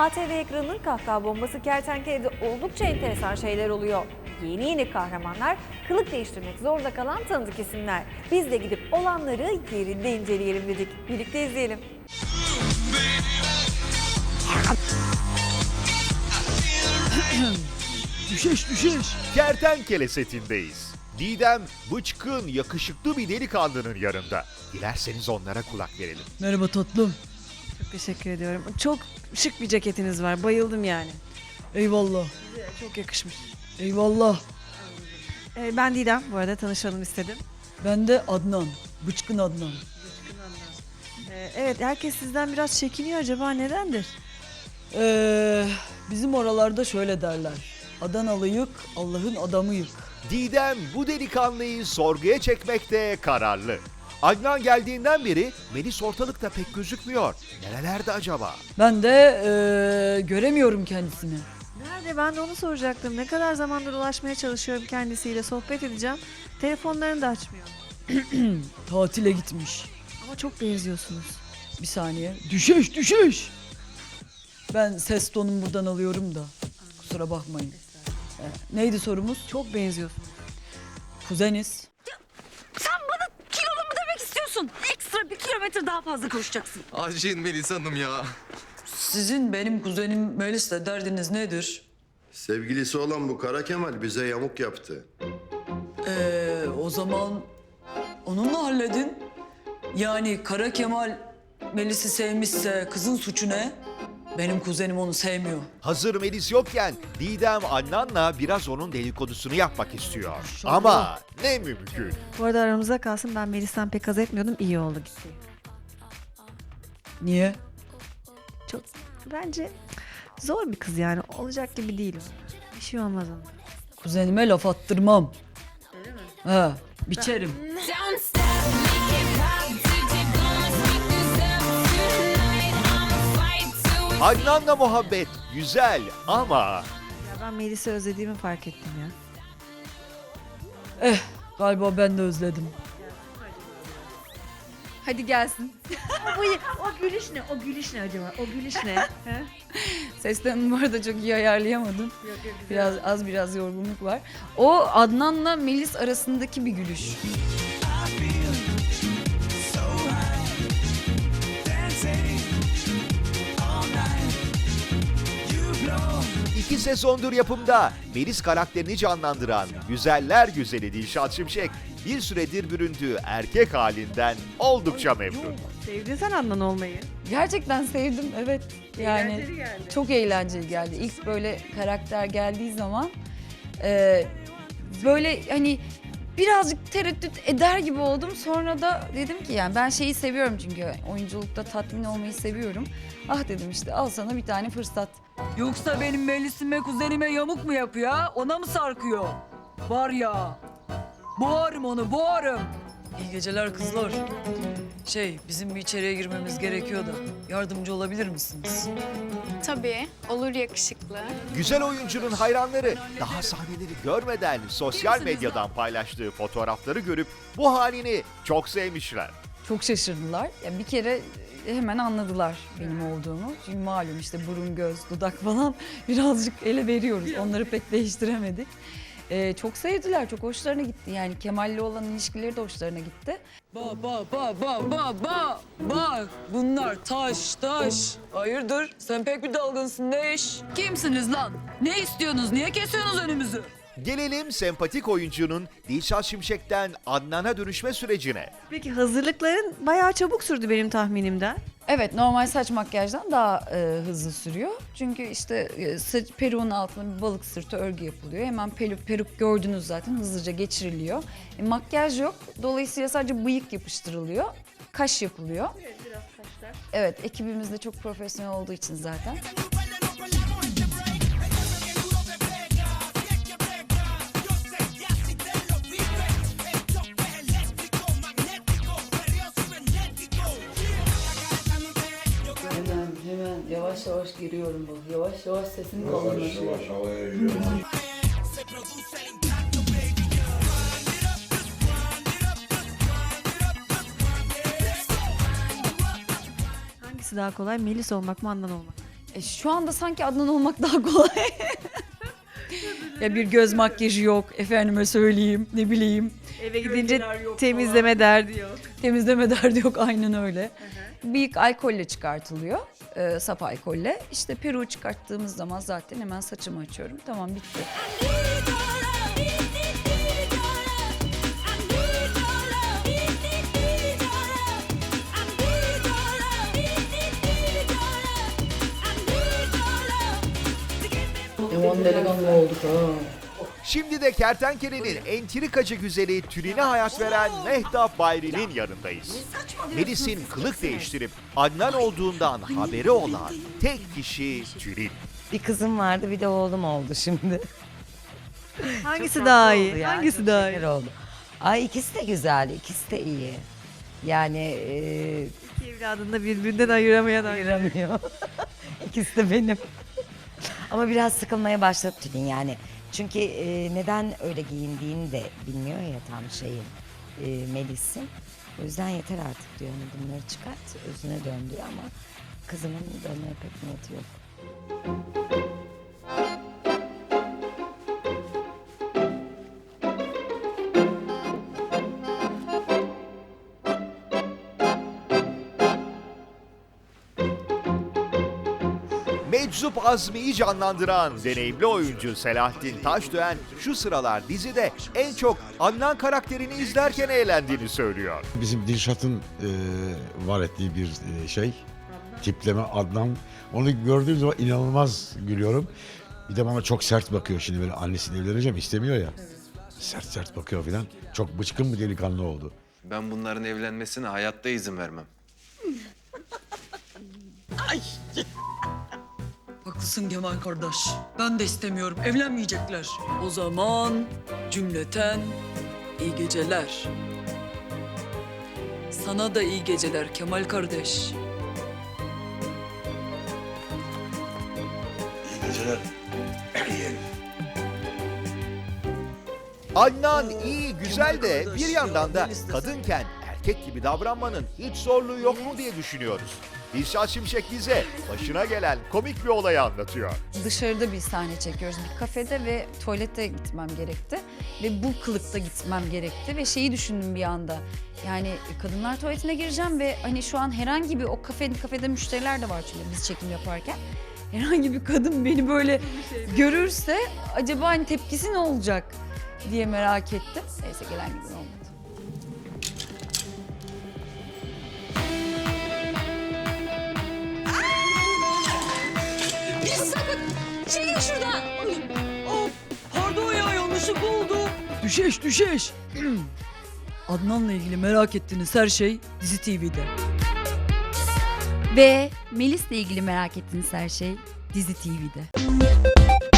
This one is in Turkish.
ATV ekranının kahkaha bombası kertenkelede oldukça enteresan şeyler oluyor. Yeni yeni kahramanlar, kılık değiştirmek zorunda kalan tanıdık isimler. Biz de gidip olanları yerinde inceleyelim dedik. Birlikte izleyelim. Düşeş düşeş. Kertenkele setindeyiz. Didem bıçkın, yakışıklı bir delikanlının yanında. Dilerseniz onlara kulak verelim. Merhaba tatlım. Çok teşekkür ediyorum. Çok şık bir ceketiniz var. Bayıldım yani. Eyvallah. Çok yakışmış. Eyvallah. Ee, ben Didem. Bu arada tanışalım istedim. Ben de Adnan. Bıçkın Adnan. Ee, evet herkes sizden biraz çekiniyor. Acaba nedendir? Ee, bizim oralarda şöyle derler. Adanalıyık, Allah'ın adamıyık. Didem bu delikanlıyı sorguya çekmekte kararlı. Adnan geldiğinden beri Melis ortalıkta pek gözükmüyor. Nerelerde acaba? Ben de ee, göremiyorum kendisini. Nerede? Ben de onu soracaktım. Ne kadar zamandır ulaşmaya çalışıyorum kendisiyle. Sohbet edeceğim. Telefonlarını da açmıyor. Tatile gitmiş. Ama çok benziyorsunuz. Bir saniye. Düşeş düşeş. Ben ses tonumu buradan alıyorum da. Kusura bakmayın. Ee, neydi sorumuz? Çok benziyorsunuz. Kuzeniz. Sen bana kilolu mu demek istiyorsun? Ekstra bir kilometre daha fazla koşacaksın. Acil Melis Hanım ya. Sizin benim kuzenim Melis'le derdiniz nedir? Sevgilisi olan bu Kara Kemal bize yamuk yaptı. Ee, o zaman onunla halledin. Yani Kara Kemal Melis'i sevmişse kızın suçu ne? Benim kuzenim onu sevmiyor. Hazır Melis yokken Didem Adnan'la biraz onun dedikodusunu yapmak istiyor. Ama ne mümkün. Bu arada aramızda kalsın. Ben Melis'ten pek haz etmiyordum. İyi oldu gitti. Niye? Çok bence zor bir kız yani. Olacak gibi değil o. Bir şey olmaz ona. Kuzenime laf attırmam. Öyle mi? He, biçerim. Don't stop, make it pop. DJ gonna speak this up tonight. I'ma fight to Adnan'la muhabbet güzel ama Ya ben Melis'i özlediğimi fark ettim ya. Eh, galiba ben de özledim. Hadi gelsin. o, o gülüş ne? O gülüş ne acaba? O gülüş ne? He? Bu arada çok iyi ayarlayamadım. Biraz az biraz yorgunluk var. O Adnan'la Melis arasındaki bir gülüş. İki sezondur yapımda Melis karakterini canlandıran güzeller güzeli Dilşat Şimşek bir süredir büründüğü erkek halinden oldukça memnun. Sevdin sen Adnan olmayı. Gerçekten sevdim evet. Yani Eğlenceli geldi. çok eğlenceli geldi. İlk böyle karakter geldiği zaman e, böyle hani birazcık tereddüt eder gibi oldum. Sonra da dedim ki yani ben şeyi seviyorum çünkü oyunculukta tatmin olmayı seviyorum. Ah dedim işte al sana bir tane fırsat. Yoksa benim Melis'ime kuzenime yamuk mu yapıyor? Ona mı sarkıyor? Var ya. Boğarım onu boğarım. İyi geceler kızlar. Şey bizim bir içeriye girmemiz gerekiyor da yardımcı olabilir misiniz? Tabii, olur yakışıklı. Güzel oyuncunun hayranları daha sahneleri görmeden sosyal medyadan paylaştığı fotoğrafları görüp bu halini çok sevmişler. Çok şaşırdılar. Ya bir kere hemen anladılar benim olduğumu. Çünkü malum işte burun, göz, dudak falan birazcık ele veriyoruz. Onları pek değiştiremedik. Ee, çok sevdiler, çok hoşlarına gitti. Yani Kemal'le olan ilişkileri de hoşlarına gitti. Ba ba ba ba ba ba. Bak bunlar taş taş. Hayırdır sen pek bir dalgınsın ne iş? Kimsiniz lan? Ne istiyorsunuz? Niye kesiyorsunuz önümüzü? Gelelim sempatik oyuncunun Dilşat Şimşek'ten Adnan'a dönüşme sürecine. Peki hazırlıkların bayağı çabuk sürdü benim tahminimden. Evet, normal saç makyajdan daha e, hızlı sürüyor. Çünkü işte e, saç, peruğun altına bir balık sırtı örgü yapılıyor. Hemen peruk, peruk gördünüz zaten hızlıca geçiriliyor. E, makyaj yok. Dolayısıyla sadece bıyık yapıştırılıyor. Kaş yapılıyor. Evet, biraz kaşlar. Evet, ekibimiz de çok profesyonel olduğu için zaten. Yavaş yavaş giriyorum bak. Yavaş yavaş sesim kalınlaşıyor. Hangisi daha kolay? Melis olmak mı Adnan olmak? mı? E, şu anda sanki Adnan olmak daha kolay. ya bir göz makyajı yok efendime söyleyeyim ne bileyim. Eve gidince temizleme derdi yok. Temizleme derdi yok aynen öyle. Büyük alkolle çıkartılıyor. E, saf alkolle. İşte peruğu çıkarttığımız zaman zaten hemen saçımı açıyorum. Tamam bitti. Delikanlı olduk ha. Şimdi de kertenkelenin entrikacı güzeli Tülin'e hayat veren Mehtap Bayri'nin yanındayız. Melis'in kılık değiştirip Adnan olduğundan haberi olan tek kişi Tülin. Bir kızım vardı bir de oğlum oldu şimdi. Hangisi daha iyi? oldu ya, Hangisi daha iyi? oldu. Ay ikisi de güzel, ikisi de iyi. Yani e, İki evladını da birbirinden ayıramayan ayıramıyor. ikisi de benim. Ama biraz sıkılmaya başladı Tülin yani. Çünkü e, neden öyle giyindiğini de bilmiyor ya tam şeyin e, Melis'in. O yüzden yeter artık diyor. Hani bunları çıkart, özüne dön diyor ama kızımın dönmeye pek niyeti yok. Meczup Azmi'yi canlandıran deneyimli oyuncu Selahattin Taşdöğen şu sıralar dizide en çok Adnan karakterini izlerken eğlendiğini söylüyor. Bizim Dilşat'ın e, var ettiği bir e, şey, tipleme Adnan. Onu gördüğüm zaman inanılmaz gülüyorum. Bir de bana çok sert bakıyor şimdi böyle annesiyle evleneceğim istemiyor ya. Sert sert bakıyor filan. Çok bıçkın bir delikanlı oldu. Ben bunların evlenmesine hayatta izin vermem. Haklısın Kemal kardeş. Ben de istemiyorum. Evlenmeyecekler. O zaman cümleten iyi geceler. Sana da iyi geceler Kemal kardeş. İyi geceler. Adnan iyi, güzel de bir yandan da kadınken erkek gibi davranmanın hiç zorluğu yok mu diye düşünüyoruz. Dilşat Şimşek bize başına gelen komik bir olayı anlatıyor. Dışarıda bir sahne çekiyoruz. Bir kafede ve tuvalete gitmem gerekti. Ve bu kılıkta gitmem gerekti. Ve şeyi düşündüm bir anda. Yani kadınlar tuvaletine gireceğim ve hani şu an herhangi bir o kafenin kafede müşteriler de var çünkü biz çekim yaparken. Herhangi bir kadın beni böyle görürse acaba hani tepkisi ne olacak diye merak ettim. Neyse gelen gibi olmadı. Pardon ya yanlışlık oldu. Düşeş düşeş. Adnan'la ilgili merak ettiğiniz her şey Dizi TV'de. Ve Melis'le ilgili merak ettiğiniz her şey Dizi TV'de.